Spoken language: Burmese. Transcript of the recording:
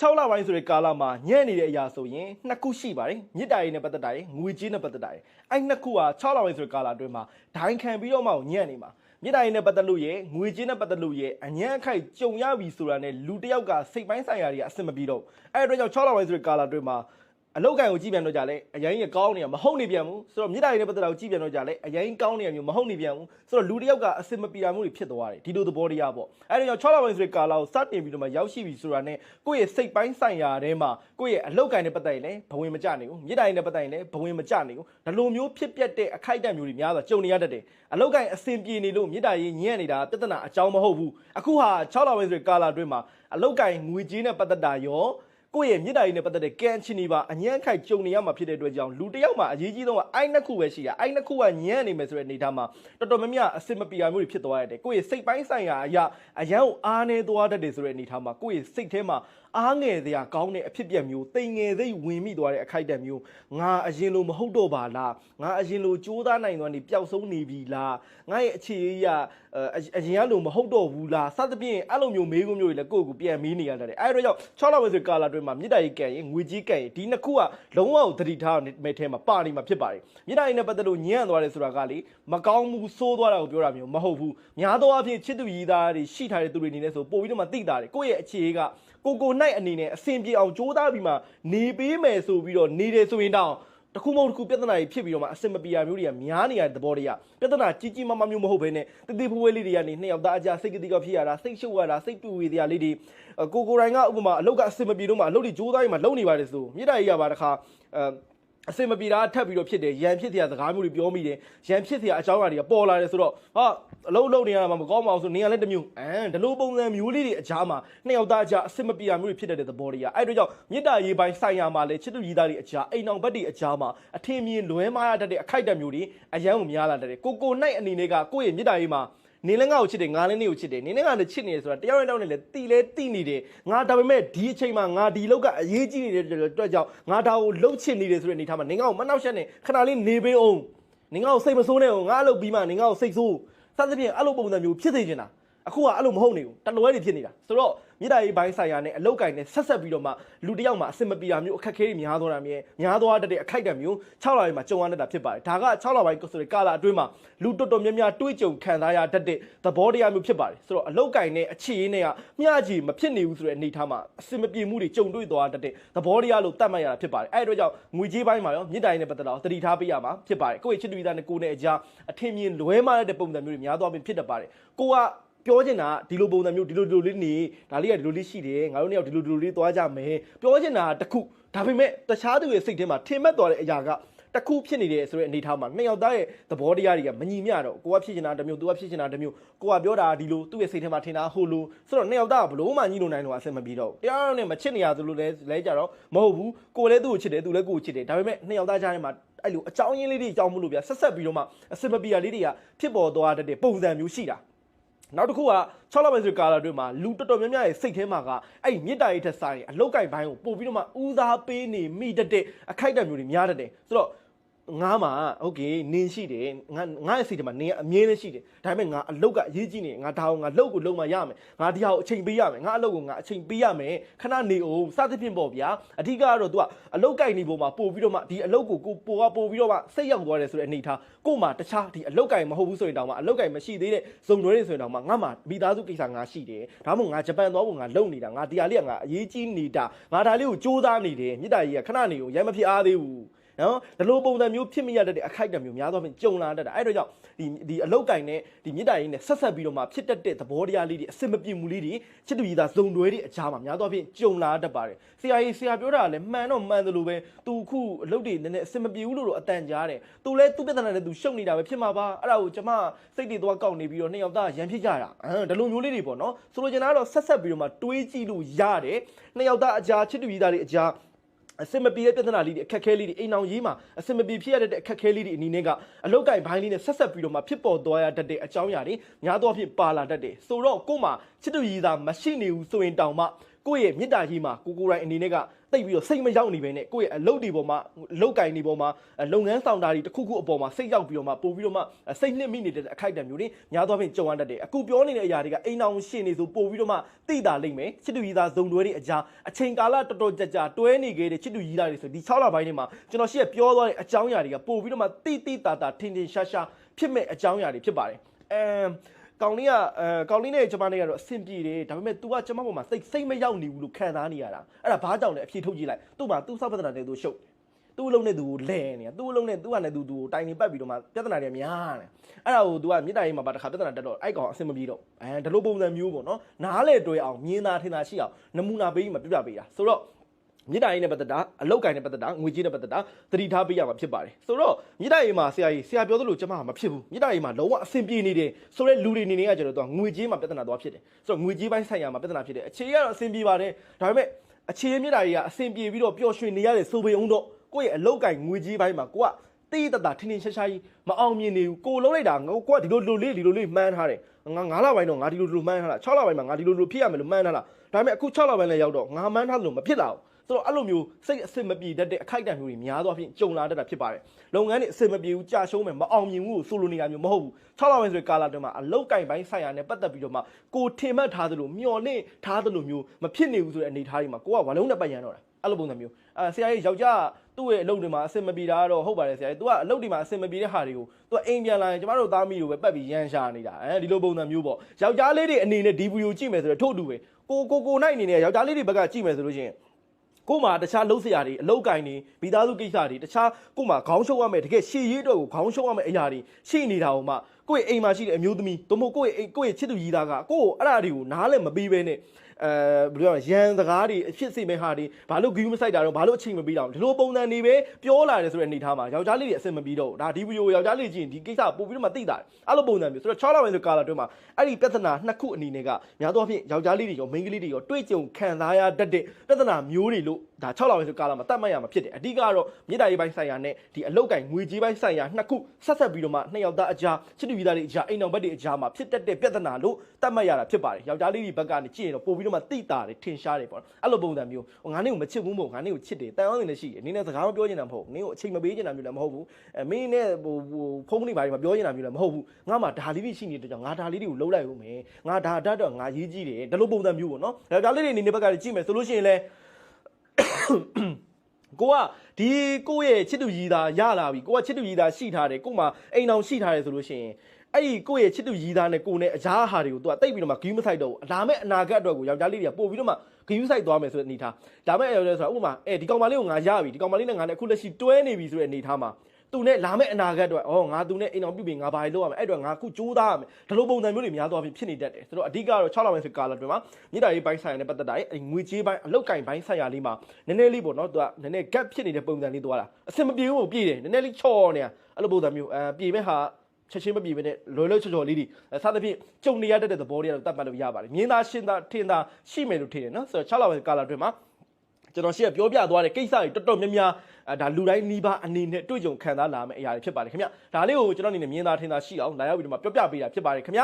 6လပိုင်းဆိုတဲ့ကာလမှာညံ့နေတဲ့အရာဆိုရင်နှစ်ခုရှိပါတယ်မြစ်တာရေးနဲ့ပတ်သက်တာရယ်ငွေကြေးနဲ့ပတ်သက်တာရယ်အဲ့နှစ်ခုဟာ6လပိုင်းဆိုတဲ့ကာလအတွင်းမှာဒိုင်းခံပြီးတော့မှညံ့နေမှာမြစ်တာရေးနဲ့ပတ်သက်လို့ရယ်ငွေကြေးနဲ့ပတ်သက်လို့ရယ်အညံ့အခိုက်ကြုံရပြီဆိုတာနဲ့လူတစ်ယောက်ကစိတ်ပိုင်းဆိုင်ရာတွေကအဆင်မပြေတော့အဲ့အတွက်ကြောင့်6လပိုင်းဆိုတဲ့ကာလအတွင်းမှာ အလောက်ကန်ကိုကြည့်ပြန်တော့ကြလဲအရင်ကကောင်းနေရမဟုတ်နေပြန်ဘူးဆိုတော့မြစ်တာရေးနဲ့ပတ်သက်တာကိုကြည့်ပြန်တော့ကြလဲအရင်ကောင်းနေရမျိုးမဟုတ်နေပြန်ဘူးဆိုတော့လူတစ်ယောက်ကအဆင်မပြေတာမျိုးတွေဖြစ်သွားတယ်ဒီလိုသဘောတရားပေါ့အဲ့ဒါကြောင့်6လပိုင်းဆိုတဲ့ကာလကိုစတင်ပြီးတော့မှရောက်ရှိပြီဆိုတာနဲ့ကိုယ့်ရဲ့စိတ်ပိုင်းဆိုင်ရာထဲမှာကိုယ့်ရဲ့အလောက်ကန်နဲ့ပတ်သက်ရင်လည်းဘဝင်မကြနိုင်ဘူးမြစ်တာရေးနဲ့ပတ်သက်ရင်လည်းဘဝင်မကြနိုင်ဘူးဒါလိုမျိုးဖြစ်ပျက်တဲ့အခိုက်အတန့်မျိုးတွေများစွာကြုံနေရတတ်တယ်အလောက်ကန်အဆင်ပြေနေလို့မြစ်တာရေးညံ့နေတာပြဿနာအကြောင်းမဟုတ်ဘူးအခုဟာ6လပိုင်းဆိုတဲ့ကာလအတွင်းမှာအလောက်ကန်ငွေကြေးနဲ့ပတ်သက်တာရော ကိုယ့်ရဲ့မြစ်တာရေးနဲ့ပတ်သက်တဲ့ကံချင်နေပါအညံ့ခိုက်ကြုံနေရမှာဖြစ်တဲ့အတွက်ကြောင့်လူတစ်ယောက်မှာအရေးကြီးဆုံးကအိုက်နှစ်ခုပဲရှိရအိုက်နှစ်ခုကညံ့နေမယ်ဆိုတဲ့အနေအထားမှာတော်တော်များများအဆင်မပြေတာမျိုးတွေဖြစ်သွားရတယ်ကိုယ့်ရဲ့စိတ်ပိုင်းဆိုင်ရာအရာအရန်ကိုအားနေသွားတတ်တယ်ဆိုတဲ့အနေအထားမှာကိုယ့်ရဲ့စိတ်ထဲမှာ အားငယ်စရာကောင်းတဲ့အဖြစ်အပျက်မျိုးတိမ်ငယ်စိတ်ဝင်မိသွားတဲ့အခိုက်အတန့်မျိုးငါအရင်လိုမဟုတ်တော့ပါလားငါအရင်လိုကြိုးစားနိုင်သွားနေပျောက်ဆုံးနေပြီလားငါရဲ့အခြေအရအအရင်ကလိုမဟုတ်တော့ဘူးလားစသဖြင့်အဲ့လိုမျိုးမေးခွန်းမျိုးတွေလည်းကိုယ့်ကိုယ်ပြန်မေးနေရတယ်အဲ့တော့ကြောင့်6လပဲဆိုကာလာအတွင်းမှာမြေတားကြီးကန်ရင်ငွေကြီးကန်ရင်ဒီနှစ်ခုကလုံးဝကိုသတိထားမဲ့ထဲမှာပါနေမှာဖြစ်ပါတယ်မြေတားကြီးနဲ့ပတ်သက်လို့ညံ့သွားတယ်ဆိုတာကလေမကောင်းဘူးစိုးသွားတာကိုပြောတာမျိုးမဟုတ်ဘူးများသောအားဖြင့်ချစ်သူရည်သားတွေရှိထားတဲ့သူတွေအနေနဲ့ဆိုပို့ပြီးတော့မှသိတာတယ်ကိုယ့်ရဲ့အခြေက ကိုကိုနိုင်အနေနဲ့အဆင်ပြေအောင်ကြိုးစားပြီးမှနေပေးမယ်ဆိုပြီးတော့နေတယ်ဆိုရင်တောင်တခုမဟုတ်တခုပြဿနာကြီးဖြစ်ပြီးတော့မှအဆင်မပြေရမျိုးတွေကများနေရတဲ့သဘောတွေကပြဿနာကြီးကြီးမားမားမျိုးမဟုတ်ဘဲနဲ့တတိဖွေးဖွေးလေးတွေကနေနှစ်ယောက်သားအကြစိတ်ကတိကဖြစ်ရတာစိတ်ရှုပ်ရတာစိတ်တူဝေတရားလေးတွေကိုကိုတိုင်းကဥပမာအလုတ်ကအဆင်မပြေတော့မှအလုတ်တွေကြိုးစားရင်မှလုံနေပါတယ်ဆိုမြေတားကြီးကပါတခါအဲ အစင်မပြေတာထပ်ပြီးတော့ဖြစ်တယ်ရန်ဖြစ်စရာစကားမျိုးတွေပြောမိတယ်ရန်ဖြစ်စရာအကြောင်းအရာတွေကပေါ်လာတယ်ဆိုတော့ဟာအလုံးလုံးနေရတာမှမကောင်းပါဘူးဆိုနေရလဲတမျိုးအမ်ဒီလိုပုံစံမျိုးလေးတွေအကြားမှာနှစ်ယောက်သားအကြားအစင်မပြေတာမျိုးတွေဖြစ်တဲ့သဘောတွေကအဲ့တို့ကြောင့်မေတ္တာရေးပိုင်းဆိုင်ရာမှာလဲချစ်သူရည်သားတွေအကြားအိမ်အောင်ဘက်တွေအကြားမှာအထင်မြင်လွဲမှားရတတ်တဲ့အခိုက်အတန့်မျိုးတွေအယံကိုများလာတတ်တယ်ကိုကိုနိုင်အနေနဲ့ကကိုယ့်ရဲ့မေတ္တာရေးမှာ နေလည်းငါ့ကိုချစ်တယ်ငါလည်းနေကိုချစ်တယ်နေနဲ့ငါလည်းချစ်နေတယ်ဆိုတာတယောက်နဲ့တယောက်နဲ့လည်းတီလဲတီနေတယ်ငါဒါပေမဲ့ဒီအချိန်မှာငါဒီလောက်ကအရေးကြီးနေတဲ့အတွက်ကြောင့်ငါဒါကိုလှုပ်ချစ်နေတယ်ဆိုတဲ့အနေထားမှာနေငါ့ကိုမနှောက်ယှက်နဲ့ခဏလေးနေပေးအောင်နေငါ့ကိုစိတ်မဆိုးနဲ့အောင်ငါအလုပ်ပြီးမှနေငါ့ကိုစိတ်ဆိုးစသဖြင့်အဲ့လိုပုံစံမျိုးဖြစ်စေချင်တာ အခုကအဲ့လိုမဟုတ်နေဘူးတလွဲတွေဖြစ်နေတာဆိုတော့မြေတားရေးဘိုင်းဆိုင်ရာနဲ့အလောက်ကင်နဲ့ဆက်ဆက်ပြီးတော့မှလူတစ်ယောက်မှာအစင်မပြေတာမျိုးအခက်အခဲတွေများသွားတာမျိုးများသွားတတ်တဲ့အခိုက်အတန့်မျိုး6လပိုင်းမှာကြုံရတတ်တာဖြစ်ပါတယ်ဒါက6လပိုင်းဆိုတဲ့ကာလအတွင်းမှာလူတော်တော်များများတွေးကြုံခံစားရတတ်တဲ့သဘောတရားမျိုးဖြစ်ပါတယ်ဆိုတော့အလောက်ကင်နဲ့အခြေရင်းနဲ့ကမျှကြီးမဖြစ်နေဘူးဆိုတဲ့အနေအထားမှာအစင်မပြေမှုတွေကြုံတွေ့သွားတတ်တဲ့သဘောတရားလို့တတ်မှတ်ရတာဖြစ်ပါတယ်အဲ့ဒီတော့ကြောင့်ငွေကြေးပိုင်းမှာရောမြေတားရေးနဲ့ပတ်သက်တော့တတိထားပေးရမှာဖြစ်ပါတယ်ကိုယ့်ရဲ့ချစ်သူသားနဲ့ကိုယ်နဲ့အကြားအထင်မြင်လွဲမှားတဲ့ပုံစံမျိုးတွေများသွားပြီးဖြစ်တတ်ပါတယ်ကိုက ပြောချင်တာဒီလိုပုံစံမျိုးဒီလိုဒီလိုလေးနေဒါလေးကဒီလိုလေးရှိတယ်ငါတို့နှစ်ယောက်ဒီလိုဒီလိုလေးသွားကြမယ်ပြောချင်တာတစ်ခုဒါပေမဲ့တခြားသူရဲ့စိတ်ထဲမှာထင်မှတ်သွားတဲ့အရာကတခုဖြစ်နေတယ်ဆိုတဲ့အနေအထားမှာနှစ်ယောက်သားရဲ့သဘောတရားတွေကမညီမျှတော့ကိုကဖြစ်ချင်တာတစ်မျိုးသူကဖြစ်ချင်တာတစ်မျိုးကိုကပြောတာဒီလိုသူ့ရဲ့စိတ်ထဲမှာထင်တာဟိုလိုဆိုတော့နှစ်ယောက်သားကဘလို့မှညီလို့နိုင်လို့အဆင်မပြေတော့တရားတော်နဲ့မချစ်နေရသလိုလဲလဲကြတော့မဟုတ်ဘူးကိုလည်းသူ့ကိုချစ်တယ်သူလည်းကိုကိုချစ်တယ်ဒါပေမဲ့နှစ်ယောက်သားကြားထဲမှာအဲ့လိုအကြောင်းရင်းလေးတွေအကြောင်းမလို့ဗျဆက်ဆက်ပြီးတော့မှအဆင်မပြေတာလေးတွေကဖြစ်ပေါ်သွားတဲ့ပုံစံမျိုးရှိတာ နောက်တစ်ခုက6လပိုင်းဆိုကာလာအတွင်းမှာလူတော်တော်များများရဲ့စိတ်ထဲမှာကအဲ့မြစ်တာရေးထက်ဆိုင်အလုတ်ကင်ဘိုင်းကိုပို့ပြီးတော့မှဦးစားပေးနေမိတတ်တဲ့အခိုက်အတန့်မျိုးတွေများတတ်တယ်ဆိုတော့ ငါမှဟုတ်ကဲ့နင်းရှိတယ်ငါငါ့အစီတမှာနင်းအမြင်နဲ့ရှိတယ်ဒါပေမဲ့ငါအလုတ်ကအရေးကြီးနေငါဒါအောင်ငါလုတ်ကိုလုံမရမယ်ငါတရားကိုအချိန်ပေးရမယ်ငါအလုတ်ကိုငါအချိန်ပေးရမယ်ခဏနေအောင်စသဖြင့်ပေါ့ဗျာအဓိကတော့ तू ကအလုတ်ကိုင်နေပုံမှာပို့ပြီးတော့မှဒီအလုတ်ကိုကိုပို့ကပို့ပြီးတော့မှစိတ်ရောက်သွားတယ်ဆိုတဲ့အနေထားကို့မှာတခြားဒီအလုတ်ကိုင်မဟုတ်ဘူးဆိုရင်တောင်မှအလုတ်ကိုင်မရှိသေးတဲ့ဇုံတွဲတွေဆိုရင်တောင်မှငါ့မှာမိသားစုကိစ္စငါရှိတယ်ဒါမှမဟုတ်ငါဂျပန်သွားဖို့ငါလုံနေတာငါတရားလေးကငါအရေးကြီးနေတာငါဒါလေးကိုစူးစမ်းနေတယ်မြစ်တာကြီးကခဏနေအောင်ရိုင်းမဖြစ်အားသေးဘူး နော်ဒီလိုပုံစံမျိုးဖြစ်မိရတဲ့အခိုက်အတန့်မျိုးများသောဖြင့်ကြုံလာတတ်တာအဲ့တော့ကြောင့်ဒီဒီအလုတ်ကင်နဲ့ဒီမြစ်တာရင်းနဲ့ဆက်ဆက်ပြီးတော့မှဖြစ်တတ်တဲ့သဘောတရားလေးတွေအစင်မပြေမှုလေးတွေချစ်တူကြီးသားဇုံတွဲတွေအချားမှာများသောဖြင့်ကြုံလာတတ်ပါတယ်ဆရာကြီးဆရာပြောတာကလည်းမှန်တော့မှန်တယ်လို့ပဲသူခုအလုတ်တွေနည်းနည်းအစင်မပြေဘူးလို့တော့အတန်ကြားတယ်သူလည်းသူ့ပြဿနာနဲ့သူရှုပ်နေတာပဲဖြစ်မှာပါအဲ့ဒါကိုကျွန်မစိတ်တွေသွားကောက်နေပြီးတော့နှစ်ယောက်သားရန်ဖြစ်ကြတာအမ်ဒီလိုမျိုးလေးတွေပေါ့နော်ဆိုလိုချင်တာကတော့ဆက်ဆက်ပြီးတော့မှတွေးကြည့်လို့ရတယ်နှစ်ယောက်သားအကြားချစ်တူကြီးသားတွေအကြား အစင်မပြေတဲ့ပြဿနာလေးတွေအခက်ခဲလေးတွေအိမ်အောင်ရေးမှာအစင်မပြေဖြစ်ရတဲ့အခက်ခဲလေးတွေအနေနဲ့ကအလုတ်ကင်ဘိုင်းလေးနဲ့ဆက်ဆက်ပြီးတော့မှဖြစ်ပေါ်သွားရတတ်တဲ့အကြောင်းအရာတွေများသောအားဖြင့်ပါလာတတ်တယ်ဆိုတော့ကို့မှာချစ်တူရည်သာမရှိနေဘူးဆိုရင်တောင်မှ ကိုယ့်ရဲ့မေတ္တာကြီးမှာကိုကိုယ်တိုင်အနေနဲ့ကတိတ်ပြီးတော့စိတ်မရောက်နေပဲနဲ့ကိုယ့်ရဲ့အလုပ်တွေပေါ်မှာအလုပ်ကင်တွေပေါ်မှာအဲလုပ်ငန်းဆောင်တာတွေတစ်ခုခုအပေါ်မှာစိတ်ရောက်ပြီးတော့မှပို့ပြီးတော့မှအဲစိတ်နှစ်မိနေတဲ့အခိုက်အတန့်မျိုးတွေများသောအားဖြင့်ကြုံရတတ်တယ်အခုပြောနေတဲ့အရာတွေကအိမ်အောင်ရှင်းနေဆိုပို့ပြီးတော့မှသိတာလိမ့်မယ်ချစ်တူကြီးသားဇုံတွဲတွေအကြားအချိန်ကာလတော်တော်ကြာကြာတွဲနေခဲ့တဲ့ချစ်တူကြီးသားတွေဆိုဒီ6လပိုင်းထဲမှာကျွန်တော်ရှေ့ပြောသွားတဲ့အကြောင်းအရာတွေကပို့ပြီးတော့မှတိတိတာတာထင်ထင်ရှားရှားဖြစ်မဲ့အကြောင်းအရာတွေဖြစ်ပါတယ်အဲ ကောင်လေးကအဲကောင်လေးနဲ့ကျမနဲ့ကတော့အဆင်ပြေတယ်ဒါပေမဲ့ तू ကကျမပေါ်မှာစိတ်စိတ်မရောက်နေဘူးလို့ခံစားနေရတာအဲ့ဒါဘာကြောင့်လဲအဖြေထုတ်ကြည့်လိုက်သူ့မှာသူ့စောက်ပဒနာတဲ့သူရှုပ်သူ့အလုံးနဲ့သူကိုလဲနေတာသူ့အလုံးနဲ့သူ့ကလည်းသူသူကိုတိုင်နေပတ်ပြီးတော့မှပြဿနာတွေများတယ်အဲ့ဒါကို तू ကမြေတားရေးမှာပါတစ်ခါပြဿနာတက်တော့အဲ့ကောင်အဆင်မပြေတော့အဲဒီလိုပုံစံမျိုးပေါ့နော်နားလေတွေ့အောင်မြင်သာထင်သာရှိအောင်နမူနာပေးပြီးမှပြပြပေးတာဆိုတော့ မြေတားရေးနဲ့ပတ်သက်တာအလောက်ကိုင်းနဲ့ပတ်သက်တာငွေကြေးနဲ့ပတ်သက်တာသတိထားပေးရမှာဖြစ်ပါတယ်ဆိုတော့မြေတားရေးမှာဆရာကြီးဆရာပြောသလိုကျွန်မကမဖြစ်ဘူးမြေတားရေးမှာလုံးဝအဆင်ပြေနေတယ်ဆိုတော့လူတွေနေနေကကျွန်တော်တို့ကငွေကြေးမှာပြဿနာသွားဖြစ်တယ်ဆိုတော့ငွေကြေးပိုင်းဆိုင်ရာမှာပြဿနာဖြစ်တယ်အခြေကတော့အဆင်ပြေပါတယ်ဒါပေမဲ့အခြေမြေတားရေးကအဆင်ပြေပြီးတော့ပျော်ရွှင်နေရတဲ့ဆိုပေအောင်တော့ကိုယ့်ရဲ့အလောက်ကိုင်းငွေကြေးပိုင်းမှာကိုကတေးတတာထင်းထင်းရှားရှားကြီးမအောင်မြင်နေဘူးကိုလုံးလိုက်တာငါကိုကဒီလိုလိုလေးဒီလိုလေးမှန်းထားတယ်ငါ9လပိုင်းတော့ငါဒီလိုလိုမှန်းထားတာ6လပိုင်းမှာငါဒီလိုလိုဖြစ်ရမယ်လို့မှန်းထားတာဒါပေမဲ့အခု6လပိုင်းလည်းရောက်တော့ငါမှန်းထားလို့မဖြစ်လာဘူး ဆိုတော့အဲ့လိုမျိုးစိတ်အစစ်မပြေတတ်တဲ့အခိုက်အတန့်မျိုးတွေများသောအားဖြင့်ကြုံလာတတ်တာဖြစ်ပါတယ်။လုပ်ငန်းတွေအစစ်မပြေဘူးကြာရှုံးမယ်မအောင်မြင်ဘူးကိုဆိုလိုနေတာမျိုးမဟုတ်ဘူး။6လပိုင်းဆိုတဲ့ကာလအတွင်းမှာအလုတ်ကင်ပိုင်းဆိုင်ရာနဲ့ပတ်သက်ပြီးတော့မှကိုထင်မှတ်ထားသလိုမျော်လင့်ထားသလိုမျိုးမဖြစ်နေဘူးဆိုတဲ့အနေအထားတွေမှာကိုကဝလုံးနဲ့ပတ်ရန်တော့တာအဲ့လိုပုံစံမျိုးအဲဆရာကြီးယောက်ျားသူ့ရဲ့အလုပ်တွေမှာအစစ်မပြေတာကတော့ဟုတ်ပါတယ်ဆရာကြီး तू ကအလုပ်တွေမှာအစစ်မပြေတဲ့ဟာတွေကို तू အိမ်ပြန်လာရင်ကျမတို့သားမိတို့ပဲပတ်ပြီးရန်ရှာနေတာအဲဒီလိုပုံစံမျိုးပေါ့ယောက်ျားလေးတွေအနေနဲ့ဒီဗီဒီယိုကြည့်မယ်ဆိုတော့ထို့တူပဲကိုကိုကိုနိုင်အနေနဲ့ယောက်ျားလေးတွေဘက်ကကြည့်မယ်ဆိုလို့ရှိရင် ကို့မှာတခြားလှုပ်ရှားတွေအလောက်ကင်တွေမိသားစုကိစ္စတွေတခြားကို့မှာခေါင်းရှုပ်ရမယ်တကယ်ရှေ့ရေးအတွက်ကိုခေါင်းရှုပ်ရမယ်အရာတွေရှိနေတာဟိုမှာကိုယ့်ရဲ့အိမ်မှာရှိတဲ့အမျိုးသမီးသို့မဟုတ်ကိုယ့်ရဲ့အိမ်ကိုယ့်ရဲ့ချစ်သူကြီးသားကကိုယ့်ကိုအဲ့ဒါတွေကိုနားလည်းမပြီးဘဲနဲ့ အဲဘယ်လိုရရန်စကားတွေအဖြစ်စိတ်မဲ့ဟာတွေဘာလို့ဂယူးမဆိုင်တာတော့ဘာလို့အချိန်မပြီးတော့ဒီလိုပုံစံတွေပဲပြောလာတယ်ဆိုတဲ့အနေထားမှာယောက်ျားလေးတွေအဆင်မပြေတော့ဘူးဒါဒီဗီဒီယိုယောက်ျားလေးကြည့်ရင်ဒီကိစ္စပို့ပြီးတော့မှသိတာအဲ့လိုပုံစံမျိုးဆိုတော့6လပိုင်းဆိုကာလာအတွင်းမှာအဲ့ဒီပြဿနာနှစ်ခုအနေနဲ့ကများသောအားဖြင့်ယောက်ျားလေးတွေရောမိန်းကလေးတွေရောတွေ့ကြုံခံစားရတတ်တဲ့ပြဿနာမျိုးတွေလို့ဒါ6လပိုင်းဆိုကာလာမှာတတ်မှတ်ရမှာဖြစ်တယ်အဓိကတော့မြေတားရေးပိုင်းဆိုင်ရာနဲ့ဒီအလုတ်ကင်ငွေကြေးပိုင်းဆိုင်ရာနှစ်ခုဆက်ဆက်ပြီးတော့မှနှစ်ယောက်သားအကြားချစ်တူကြီးသားတွေအကြားအိမ်တော်ဘက်တွေအကြားမှာဖြစ်တတ်တဲ့ပြဿနာလို့တတ်မှတ်ရတာဖြစ်ပါတယ်ယောက်ျားလေးတွေဘက်ကနေကြည့်ရင်တော့ပို့ပြီးတော့မှတိတာတယ်ထင်ရှားတယ်ပေါ့အဲ့လိုပုံစံမျိုးဟိုငါနေကိုမချစ်ဘူးမဟုတ်ငါနေကိုချစ်တယ်တန်အောင်နေလည်းရှိတယ်နင်းနဲ့စကားမပြောချင်တာမဟုတ်နင်းကိုအချိန်မပေးချင်တာမျိုးလည်းမဟုတ်ဘူးအဲမင်းနဲ့ဟိုဟိုဖုန်းကနေပါမပြောချင်တာမျိုးလည်းမဟုတ်ဘူးငါမှဒါလေးတွေရှိနေတဲ့ကြောင့်ငါဒါလေးတွေကိုလှုပ်လိုက်ဦးမယ်ငါဒါတတ်တော့ငါရေးကြည့်တယ်ဒီလိုပုံစံမျိုးပေါ့နော်ယောက်ျားလေးတွေအနေနဲ့ဘက်ကကြည့်မယ်ဆိုလို့ရှိရင်လည်း ကိုကဒီကိုယ့်ရဲ့ချစ်သူကြီးသားရလာပြီကိုကချစ်သူကြီးသားရှိထားတယ်ကို့မှာအိမ်အောင်ရှိထားတယ်ဆိုလို့ရှိရင်အဲ့ဒီကိုယ့်ရဲ့ချစ်သူကြီးသားနဲ့ကိုယ်နဲ့အရားဟာတွေကိုသူကတိတ်ပြီးတော့မှဂီးမဆိုင်တော့ဘူးလာမဲ့အနာဂတ်အတွက်ကိုယောက်ျားလေးတွေကပို့ပြီးတော့မှဂီးမဆိုင်သွားမယ်ဆိုတဲ့အနေထားဒါမဲ့ယောက်ျားဆိုတာဥပမာအဲဒီကောင်မလေးကိုငါရပြီဒီကောင်မလေးနဲ့ငါနဲ့အခုလက်ရှိတွဲနေပြီဆိုတဲ့အနေထားမှာ သူနဲ့လာမဲ့အနာဂတ်အတွက်ဩငါသူနဲ့အိမ်အောင်ပြုတ်ပြီးငါဘာလို့လုပ်ရမလဲအဲ့အတွက်ငါအခုကြိုးစားရမယ်ဒီလိုပုံစံမျိုးတွေများသွားပြီးဖြစ်နေတတ်တယ်ဆိုတော့အဓိကတော့6လပိုင်းဆိုကာလာတွင်မှာမြေတားရေးပိုင်းဆိုင်ရာနဲ့ပတ်သက်တာအဲ့ငွေကြေးပိုင်းအလောက်ကင်ပိုင်းဆိုင်ရာလေးမှာနည်းနည်းလေးပေါ့နော်သူကနည်းနည်း gap ဖြစ်နေတဲ့ပုံစံလေးသွားတာအဆင်မပြေဘူးပြေးတယ်နည်းနည်းလေးချော်နေတာအဲ့လိုပုံစံမျိုးအဲပြေမဲ့ဟာချက်ချင်းမပြေဘဲနဲ့လွယ်လွယ်ချော်ချော်လေးတွေစသဖြင့်ကြုံနေရတတ်တဲ့သဘောတွေကတော့တတ်မှတ်လို့ရပါတယ်မြင်းသားရှင်းသားထင်သားရှိမယ်လို့ထင်တယ်နော်ဆိုတော့6လပိုင်းကာလာတွင်မှာ ကျွန်တော်ရှေ့ကပြောပြသွားတဲ့ကိစ္စတွေတော်တော်များများအဲဒါလူတိုင်းနှီးပါအနေနဲ့တွေ့ကြုံခံစားလာမယ့်အရာတွေဖြစ်ပါတယ်ခင်ဗျဒါလေးကိုကျွန်တော်အနေနဲ့မြင်သာထင်သာရှိအောင်လာရောက်ပြီးတော့မှပြောပြပေးတာဖြစ်ပါတယ်ခင်ဗျ